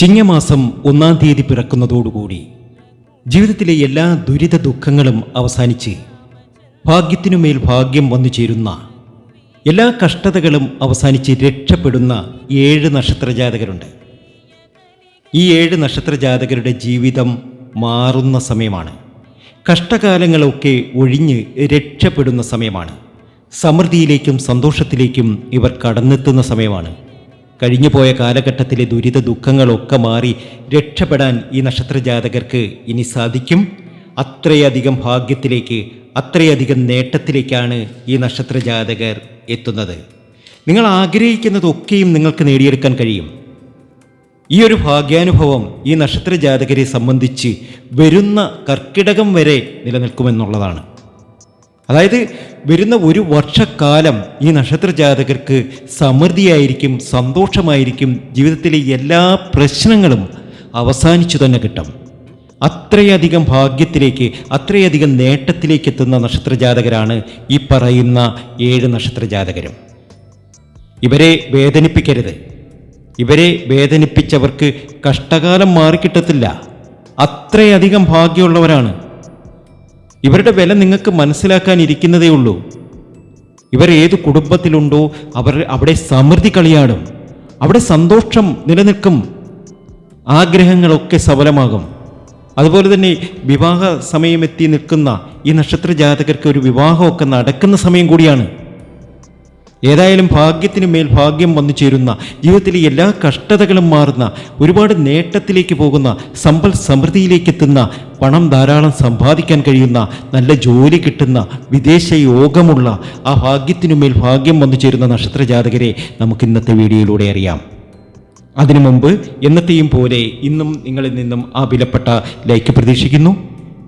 ചിങ്ങമാസം ഒന്നാം തീയതി പിറക്കുന്നതോടുകൂടി ജീവിതത്തിലെ എല്ലാ ദുരിത ദുഃഖങ്ങളും അവസാനിച്ച് ഭാഗ്യത്തിനുമേൽ ഭാഗ്യം വന്നു ചേരുന്ന എല്ലാ കഷ്ടതകളും അവസാനിച്ച് രക്ഷപ്പെടുന്ന ഏഴ് നക്ഷത്രജാതകരുണ്ട്. ഈ ഏഴ് നക്ഷത്രജാതകരുടെ ജീവിതം മാറുന്ന സമയമാണ്. കഷ്ടകാലങ്ങളൊക്കെ ഒഴിഞ്ഞ് രക്ഷപ്പെടുന്ന സമയമാണ്. സമൃദ്ധിയിലേക്കും സന്തോഷത്തിലേക്കും ഇവർ കടന്നെത്തുന്ന സമയമാണ്. കഴിഞ്ഞുപോയ കാലഘട്ടത്തിലെ ദുരിത ദുഃഖങ്ങളൊക്കെ മാറി രക്ഷപ്പെടാൻ ഈ നക്ഷത്രജാതകർക്ക് ഇനി സാധിക്കും? അത്രയധികം ഭാഗ്യത്തിലേക്ക് അത്രയധികം നേട്ടത്തിലേക്കാണ് ഈ നക്ഷത്രജാതകർ എത്തുന്നത്. നിങ്ങൾ ആഗ്രഹിക്കുന്നതൊക്കെയും നിങ്ങൾക്ക് നേടിയെടുക്കാൻ കഴിയും. ഈ ഒരു ഭാഗ്യാനുഭവം ഈ നക്ഷത്ര ജാതകരെ സംബന്ധിച്ച് വരുന്ന കർക്കിടകം വരെ നിലനിൽക്കുമെന്നുള്ളതാണ്. അതായത് വരുന്ന ഒരു വർഷക്കാലം ഈ നക്ഷത്ര ജാതകർക്ക് സമൃദ്ധിയായിരിക്കും സന്തോഷമായിരിക്കും ജീവിതത്തിലെ എല്ലാ പ്രശ്നങ്ങളും അവസാനിച്ചു തന്നെ കിട്ടും. അത്രയധികം ഭാഗ്യത്തിലേക്ക് അത്രയധികം നേട്ടത്തിലേക്ക് എത്തുന്ന നക്ഷത്ര ജാതകരാണ് ഈ പറയുന്ന ഏഴ് നക്ഷത്ര ജാതകരും ഇവരെ വേദനിപ്പിക്കരുത്. ഇവരെ വേദനിപ്പിച്ചവർക്ക് കഷ്ടകാലം മാറിക്കിട്ടത്തില്ല. അത്രയധികം ഭാഗ്യമുള്ളവരാണ്. ഇവരുടെ വില നിങ്ങൾക്ക് മനസ്സിലാക്കാനിരിക്കുന്നതേ ഉള്ളൂ. ഇവർ ഏത് കുടുംബത്തിലുണ്ടോ അവർ അവിടെ സമൃദ്ധി കളിയാടും. അവിടെ സന്തോഷം നിലനിൽക്കും. ആഗ്രഹങ്ങളൊക്കെ സഫലമാകും. അതുപോലെ തന്നെ വിവാഹ സമയമെത്തി നിൽക്കുന്ന ഈ നക്ഷത്ര ജാതകർക്ക് ഒരു വിവാഹമൊക്കെ നടക്കുന്ന സമയം കൂടിയാണ്. ഏതായാലും ഭാഗ്യത്തിന് മേൽ ഭാഗ്യം വന്നു ചേരുന്ന ജീവിതത്തിലെ എല്ലാ കഷ്ടതകളും മാറുന്ന ഒരുപാട് നേട്ടത്തിലേക്ക് പോകുന്ന സമ്പൽ സമൃദ്ധിയിലേക്ക് എത്തുന്ന പണം ധാരാളം സമ്പാദിക്കാൻ കഴിയുന്ന നല്ല ജോലി കിട്ടുന്ന വിദേശ യോഗമുള്ള ആ ഭാഗ്യത്തിനു മേൽ ഭാഗ്യം വന്നു ചേരുന്ന നക്ഷത്ര ജാതകരെ നമുക്ക് ഇന്നത്തെ വീഡിയോയിലൂടെ അറിയാം. അതിനു മുമ്പ് എന്നത്തെയും പോലെ ഇന്നും നിങ്ങളിൽ നിന്നും ആ വിലപ്പെട്ട ലൈക്ക് പ്രതീക്ഷിക്കുന്നു.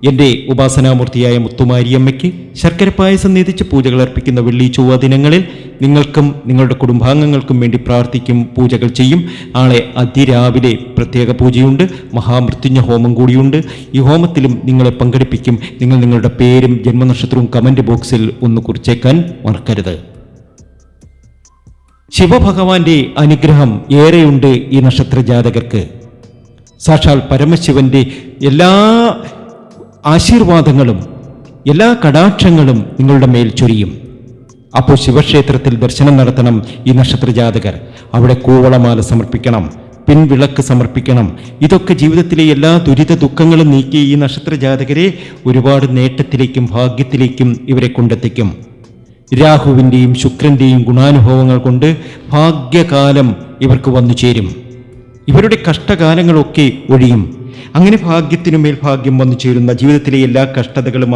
എന്റെ ഉപാസനാമൂർത്തിയായ മുത്തുമാരിയമ്മയ്ക്ക് ശർക്കര പായസം നീതിച്ച് പൂജകൾ അർപ്പിക്കുന്ന വെള്ളി ചൊവ്വ ദിനങ്ങളിൽ നിങ്ങൾക്കും നിങ്ങളുടെ കുടുംബാംഗങ്ങൾക്കും വേണ്ടി പ്രാർത്ഥിക്കും പൂജകൾ ചെയ്യും. നാളെ അതിരാവിലെ പ്രത്യേക പൂജയുണ്ട് മഹാമൃത്യുഞ്ഞ ഹോമം കൂടിയുണ്ട്. ഈ ഹോമത്തിലും നിങ്ങളെ പങ്കെടുപ്പിക്കും. നിങ്ങൾ നിങ്ങളുടെ പേരും ജന്മനക്ഷത്രവും കമന്റ് ബോക്സിൽ ഒന്ന് കുറിച്ചേക്കാൻ മറക്കരുത്. ശിവഭഗവാന്റെ അനുഗ്രഹം ഏറെയുണ്ട് ഈ നക്ഷത്ര ജാതകർക്ക് സാക്ഷാൽ പരമശിവന്റെ എല്ലാ ആശീർവാദങ്ങളും എല്ലാ കടാക്ഷങ്ങളും നിങ്ങളുടെ മേൽ ചൊരിയും. അപ്പോൾ ശിവക്ഷേത്രത്തിൽ ദർശനം നടത്തണം ഈ നക്ഷത്ര ജാതകർ അവിടെ കൂവളമാല സമർപ്പിക്കണം പിൻവിളക്ക് സമർപ്പിക്കണം. ഇതൊക്കെ ജീവിതത്തിലെ എല്ലാ ദുരിത ദുഃഖങ്ങളും നീക്കി ഈ നക്ഷത്രജാതകരെ ഒരുപാട് നേട്ടത്തിലേക്കും ഭാഗ്യത്തിലേക്കും ഇവരെ കൊണ്ടെത്തിക്കും. രാഹുവിന്റെയും ശുക്രന്റെയും ഗുണാനുഭവങ്ങൾ കൊണ്ട് ഭാഗ്യകാലം ഇവർക്ക് വന്നു ചേരും ഇവരുടെ കഷ്ടകാലങ്ങളൊക്കെ ഒഴിയും. അങ്ങനെ ഭാഗ്യത്തിനു മേൽ ഭാഗ്യം വന്നു ചേരുന്ന ജീവിതത്തിലെ എല്ലാ കഷ്ടതകളും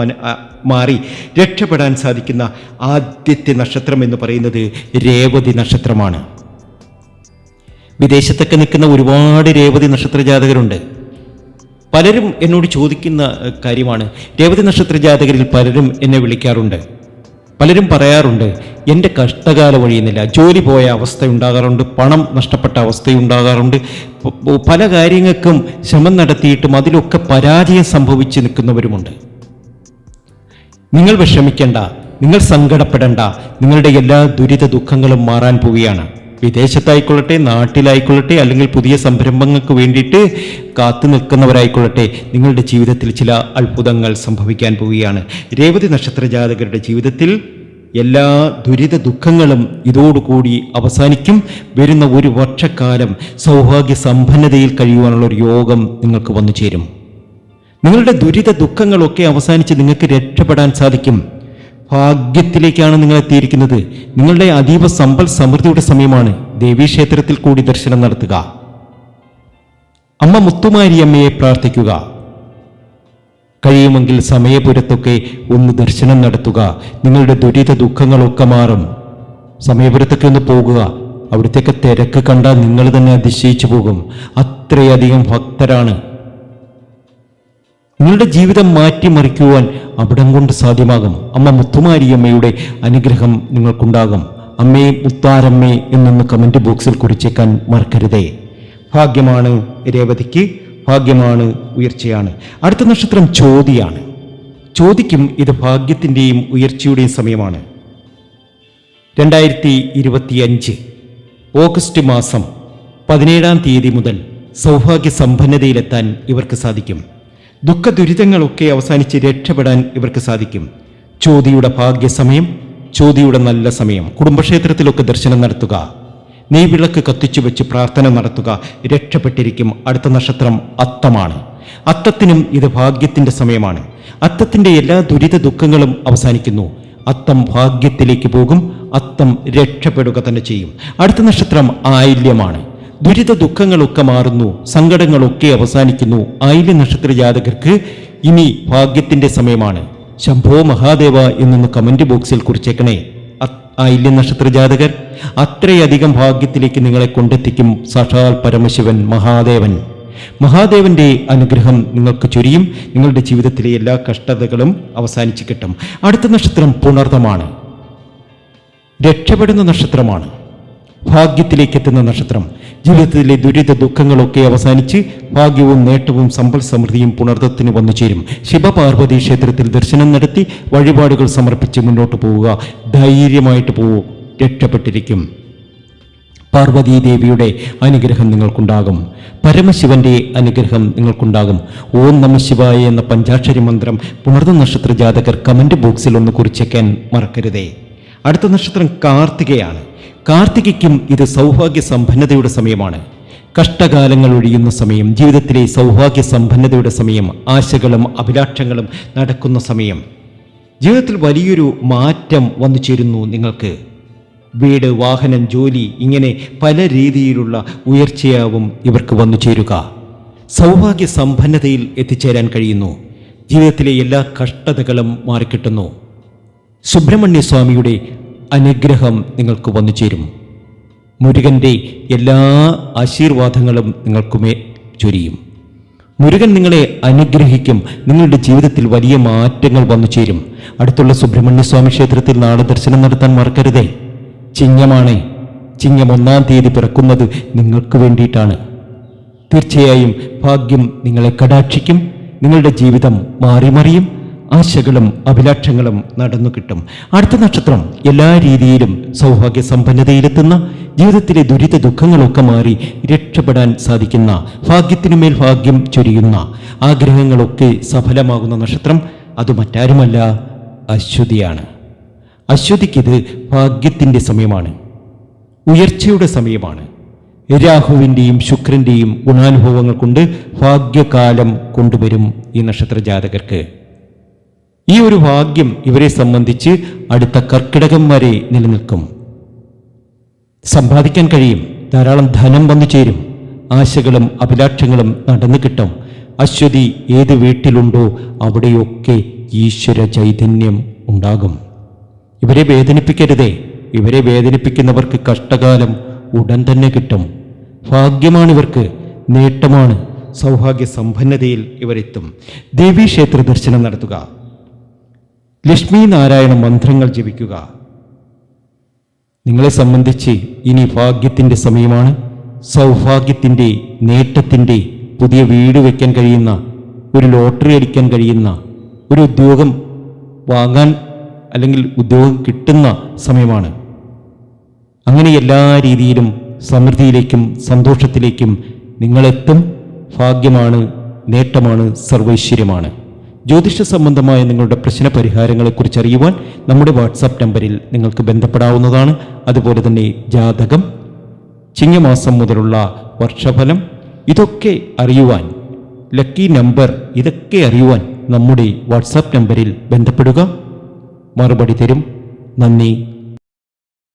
മാറി രക്ഷപ്പെടാൻ സാധിക്കുന്ന ആദ്യത്തെ നക്ഷത്രം എന്ന് പറയുന്നത് രേവതി നക്ഷത്രമാണ്. വിദേശത്തൊക്കെ നിൽക്കുന്ന ഒരുപാട് രേവതി നക്ഷത്ര ജാതകരുണ്ട്. പലരും എന്നോട് ചോദിക്കുന്ന കാര്യമാണ്. രേവതി നക്ഷത്ര ജാതകരിൽ പലരും എന്നെ വിളിക്കാറുണ്ട്. പലരും പറയാറുണ്ട് എന്റെ കഷ്ടകാലം ഒഴിയുന്നില്ല ജോലി പോയ അവസ്ഥ ഉണ്ടാകാറുണ്ട് പണം നഷ്ടപ്പെട്ട അവസ്ഥയുണ്ടാകാറുണ്ട്. പല കാര്യങ്ങൾക്കും ശ്രമം നടത്തിയിട്ടും അതിലൊക്കെ പരാജയം സംഭവിച്ച് നിൽക്കുന്നവരുമുണ്ട്. നിങ്ങൾ വിഷമിക്കേണ്ട നിങ്ങൾ സങ്കടപ്പെടേണ്ട നിങ്ങളുടെ എല്ലാ ദുരിത ദുഃഖങ്ങളും മാറാൻ പോവുകയാണ്. വിദേശത്തായിക്കൊള്ളട്ടെ നാട്ടിലായിക്കൊള്ളട്ടെ അല്ലെങ്കിൽ പുതിയ സംരംഭങ്ങൾക്ക് വേണ്ടിയിട്ട് കാത്തു നിൽക്കുന്നവരായിക്കൊള്ളട്ടെ നിങ്ങളുടെ ജീവിതത്തിൽ ചില അത്ഭുതങ്ങൾ സംഭവിക്കാൻ പോവുകയാണ്. രേവതി നക്ഷത്ര ജാതകരുടെ ജീവിതത്തിൽ എല്ലാ ദുരിത ദുഃഖങ്ങളും ഇതോടുകൂടി അവസാനിക്കും. വരുന്ന ഒരു വർഷക്കാലം സൗഭാഗ്യ സമ്പന്നതയിൽ കഴിയുവാനുള്ള ഒരു യോഗം നിങ്ങൾക്ക് വന്നു ചേരും. നിങ്ങളുടെ ദുരിത ദുഃഖങ്ങളൊക്കെ അവസാനിച്ച് നിങ്ങൾക്ക് രക്ഷപ്പെടാൻ സാധിക്കും. ഭാഗ്യത്തിലേക്കാണ് നിങ്ങൾ എത്തിയിരിക്കുന്നത്. നിങ്ങളുടെ അതീവ സമ്പൽ സമൃദ്ധിയുടെ സമയമാണ്. ദേവീക്ഷേത്രത്തിൽ കൂടി ദർശനം നടത്തുക. അമ്മ മുത്തുമാരിയമ്മയെ പ്രാർത്ഥിക്കുക. കഴിയുമെങ്കിൽ സമയപുരത്തൊക്കെ ഒന്ന് ദർശനം നടത്തുക. നിങ്ങളുടെ ദുരിത ദുഃഖങ്ങളൊക്കെ മാറും. സമയപുരത്തൊക്കെ ഒന്ന് പോകുക. അവിടത്തേക്ക് തിരക്ക് കണ്ടാൽ നിങ്ങൾ തന്നെ അതിശയിച്ചു പോകും. അത്രയധികം ഭക്തരാണ്. നിങ്ങളുടെ ജീവിതം മാറ്റിമറിക്കുവാൻ അവിടം കൊണ്ട് സാധ്യമാകും. അമ്മ മുത്തുമാരിയമ്മയുടെ അനുഗ്രഹം നിങ്ങൾക്കുണ്ടാകും. അമ്മേ മുത്താരമ്മേ എന്നൊന്ന് കമന്റ് ബോക്സിൽ കുറിച്ചേക്കാൻ മറക്കരുതേ. ഭാഗ്യമാണ് രേവതിക്ക്. ഭാഗ്യമാണ് ഉയർച്ചയാണ്. അടുത്ത നക്ഷത്രം ചോതിയാണ്. ചോദിക്കും ഇത് ഭാഗ്യത്തിന്റെയും ഉയർച്ചയുടെയും സമയമാണ്. രണ്ടായിരത്തി ഇരുപത്തിയഞ്ച് ഓഗസ്റ്റ് മാസം പതിനേഴാം തീയതി മുതൽ സൗഭാഗ്യ സമ്പന്നതയിലെത്താൻ ഇവർക്ക് സാധിക്കും. ദുഃഖ ദുരിതങ്ങളൊക്കെ അവസാനിച്ച് രക്ഷപ്പെടാൻ ഇവർക്ക് സാധിക്കും. ചോതിയുടെ ഭാഗ്യസമയം ചോതിയുടെ നല്ല സമയം. കുടുംബക്ഷേത്രത്തിലൊക്കെ ദർശനം നടത്തുക. നെയ്വിളക്ക് കത്തിച്ചു വെച്ച് പ്രാർത്ഥന നടത്തുക. രക്ഷപ്പെട്ടിരിക്കും. അടുത്ത നക്ഷത്രം അത്തമാണ്. അത്തത്തിനും ഇത് ഭാഗ്യത്തിന്റെ സമയമാണ്. അത്തത്തിന്റെ എല്ലാ ദുരിത ദുഃഖങ്ങളും അവസാനിക്കുന്നു. അത്തം ഭാഗ്യത്തിലേക്ക് പോകും. അത്തം രക്ഷപ്പെടുക തന്നെ ചെയ്യും. അടുത്ത നക്ഷത്രം ആയില്യമാണ്. ദുരിത ദുഃഖങ്ങളൊക്കെ മാറുന്നു. സങ്കടങ്ങളൊക്കെ അവസാനിക്കുന്നു. ആയില്യ നക്ഷത്ര ജാതകർക്ക് ഇനി ഭാഗ്യത്തിന്റെ സമയമാണ്. ശംഭോ മഹാദേവ എന്നൊന്ന് കമന്റ് ബോക്സിൽ കുറിച്ചേക്കണേ. അ- ഇല്ല നക്ഷത്ര ജാതകർ അത്രയധികം ഭാഗ്യത്തിലേക്ക് നിങ്ങളെ കൊണ്ടെത്തിക്കും സാക്ഷാൽ പരമശിവൻ മഹാദേവൻ. മഹാദേവന്റെ അനുഗ്രഹം നിങ്ങൾക്ക് ചൊരിയും. നിങ്ങളുടെ ജീവിതത്തിലെ എല്ലാ കഷ്ടതകളും അവസാനിച്ച് കിട്ടും. അടുത്ത നക്ഷത്രം പുണർതമാണ്. രക്ഷപ്പെടുന്ന നക്ഷത്രമാണ്. ഭാഗ്യത്തിലേക്ക് എത്തുന്ന നക്ഷത്രം. ജീവിതത്തിലെ ദുരിത ദുഃഖങ്ങളൊക്കെ അവസാനിച്ച് ഭാഗ്യവും നേട്ടവും സമ്പൽ സമൃദ്ധിയും പുണർത്തത്തിന് വന്നു ചേരും. ശിവപാർവതി ക്ഷേത്രത്തിൽ ദർശനം നടത്തി വഴിപാടുകൾ സമർപ്പിച്ച് മുന്നോട്ട് പോവുക. ധൈര്യമായിട്ട് പോവും രക്ഷപ്പെട്ടിരിക്കും. പാർവതീദേവിയുടെ അനുഗ്രഹം നിങ്ങൾക്കുണ്ടാകും. പരമശിവന്റെ അനുഗ്രഹം നിങ്ങൾക്കുണ്ടാകും. ഓം നമ ശിവായ എന്ന പഞ്ചാക്ഷരി മന്ത്രം പുണർന്ന നക്ഷത്ര ജാതകർ കമന്റ് ബോക്സിൽ ഒന്ന് കുറിച്ചേക്കാൻ മറക്കരുതേ. അടുത്ത നക്ഷത്രം കാർത്തികയാണ്. കാർത്തികയ്ക്കും ഇത് സൗഭാഗ്യ സമ്പന്നതയുടെ സമയമാണ്. കഷ്ടകാലങ്ങൾ ഒഴിയുന്ന സമയം ജീവിതത്തിലെ സൗഭാഗ്യ സമ്പന്നതയുടെ സമയം ആശകളും അഭിലാഷങ്ങളും നടക്കുന്ന സമയം. ജീവിതത്തിൽ വലിയൊരു മാറ്റം വന്നു ചേരുന്നു നിങ്ങൾക്ക്. വീട് വാഹനം ജോലി ഇങ്ങനെ പല രീതിയിലുള്ള ഉയർച്ചയാവും ഇവർക്ക് വന്നു ചേരുക. സൗഭാഗ്യ സമ്പന്നതയിൽ എത്തിച്ചേരാൻ കഴിയുന്നു. ജീവിതത്തിലെ എല്ലാ കഷ്ടതകളും മാറിക്കിട്ടുന്നു. സുബ്രഹ്മണ്യ സ്വാമിയുടെ അനുഗ്രഹം നിങ്ങൾക്ക് വന്നു ചേരും മുരുകന്റെ എല്ലാ ആശീർവാദങ്ങളും നിങ്ങൾക്കുമേ ചൊരിയും. മുരുകൻ നിങ്ങളെ അനുഗ്രഹിക്കും. നിങ്ങളുടെ ജീവിതത്തിൽ വലിയ മാറ്റങ്ങൾ വന്നു ചേരും അടുത്തുള്ള സുബ്രഹ്മണ്യ സ്വാമി ക്ഷേത്രത്തിൽ നാളെ ദർശനം നടത്താൻ മറക്കരുതേ. ചിങ്ങമാണ് ചിങ്ങം ഒന്നാം തീയതി പിറക്കുന്നത് നിങ്ങൾക്ക് വേണ്ടിയിട്ടാണ്. തീർച്ചയായും ഭാഗ്യം നിങ്ങളെ കടാക്ഷിക്കും. നിങ്ങളുടെ ജീവിതം മാറി മറിയും ആശകളും അഭിലാഷങ്ങളും നടന്നു കിട്ടും. അടുത്ത നക്ഷത്രം എല്ലാ രീതിയിലും സൗഭാഗ്യ സമ്പന്നതയിലെത്തുന്ന ജീവിതത്തിലെ ദുരിത ദുഃഖങ്ങളൊക്കെ മാറി രക്ഷപ്പെടാൻ സാധിക്കുന്ന ഭാഗ്യത്തിനുമേൽ ഭാഗ്യം ചൊരിയുന്ന ആഗ്രഹങ്ങളൊക്കെ സഫലമാകുന്ന നക്ഷത്രം അത് മറ്റാരുമല്ല അശ്വതിയാണ്. അശ്വതിക്കിത് ഭാഗ്യത്തിന്റെ സമയമാണ്. ഉയർച്ചയുടെ സമയമാണ്. രാഹുവിന്റെയും ശുക്രന്റെയും ഗുണാനുഭവങ്ങൾ കൊണ്ട് ഭാഗ്യകാലം കൊണ്ടുവരും ഈ നക്ഷത്ര ജാതകർക്ക്. ഈ ഒരു ഭാഗ്യം ഇവരെ സംബന്ധിച്ച് അടുത്ത കർക്കിടകം വരെ നിലനിൽക്കും. സമ്പാദിക്കാൻ കഴിയും. ധാരാളം ധനം വന്നു ചേരും. ആശകളും അഭിലാഷങ്ങളും നടന്നു കിട്ടും. അശ്വതി ഏത് വീട്ടിലുണ്ടോ അവിടെയൊക്കെ ഈശ്വര ചൈതന്യം ഉണ്ടാകും. ഇവരെ വേദനിപ്പിക്കരുതേ. ഇവരെ വേദനിപ്പിക്കുന്നവർക്ക് കഷ്ടകാലം ഉടൻ തന്നെ കിട്ടും. ഭാഗ്യമാണ് ഇവർക്ക്. നേട്ടമാണ്. സൗഭാഗ്യ സമ്പന്നതയിൽ ഇവരെത്തും. ദേവീക്ഷേത്ര ദർശനം നടത്തുക. ലക്ഷ്മി നാരായണ മന്ത്രങ്ങൾ ജപിക്കുക. നിങ്ങളെ സംബന്ധിച്ച് ഇനി ഭാഗ്യത്തിന്റെ സമയമാണ്. സൗഭാഗ്യത്തിന്റെ നേട്ടത്തിന്റെ പുതിയ വീട് വയ്ക്കാൻ കഴിയുന്ന ഒരു ലോട്ടറി അടിക്കാൻ കഴിയുന്ന ഒരു ഉദ്യോഗം വാങ്ങാൻ അല്ലെങ്കിൽ ഉദ്യോഗം കിട്ടുന്ന സമയമാണ്. അങ്ങനെ എല്ലാ രീതിയിലും സമൃദ്ധിയിലേക്കും സന്തോഷത്തിലേക്കും നിങ്ങളെത്തും. ഭാഗ്യമാണ് നേട്ടമാണ് സർവൈശ്വര്യമാണ്. ജ്യോതിഷ സംബന്ധമായ നിങ്ങളുടെ പ്രശ്ന പരിഹാരങ്ങളെക്കുറിച്ച് അറിയുവാൻ നമ്മുടെ വാട്സാപ്പ് നമ്പറിൽ നിങ്ങൾക്ക് ബന്ധപ്പെടാവുന്നതാണ്. അതുപോലെ തന്നെ ജാതകം ചിങ്ങമാസം മുതലുള്ള വർഷഫലം ഇതൊക്കെ അറിയുവാൻ ലക്കി നമ്പർ ഇതൊക്കെ അറിയുവാൻ നമ്മുടെ വാട്സാപ്പ് നമ്പറിൽ ബന്ധപ്പെടുക. മറുപടി തരും. നന്ദി.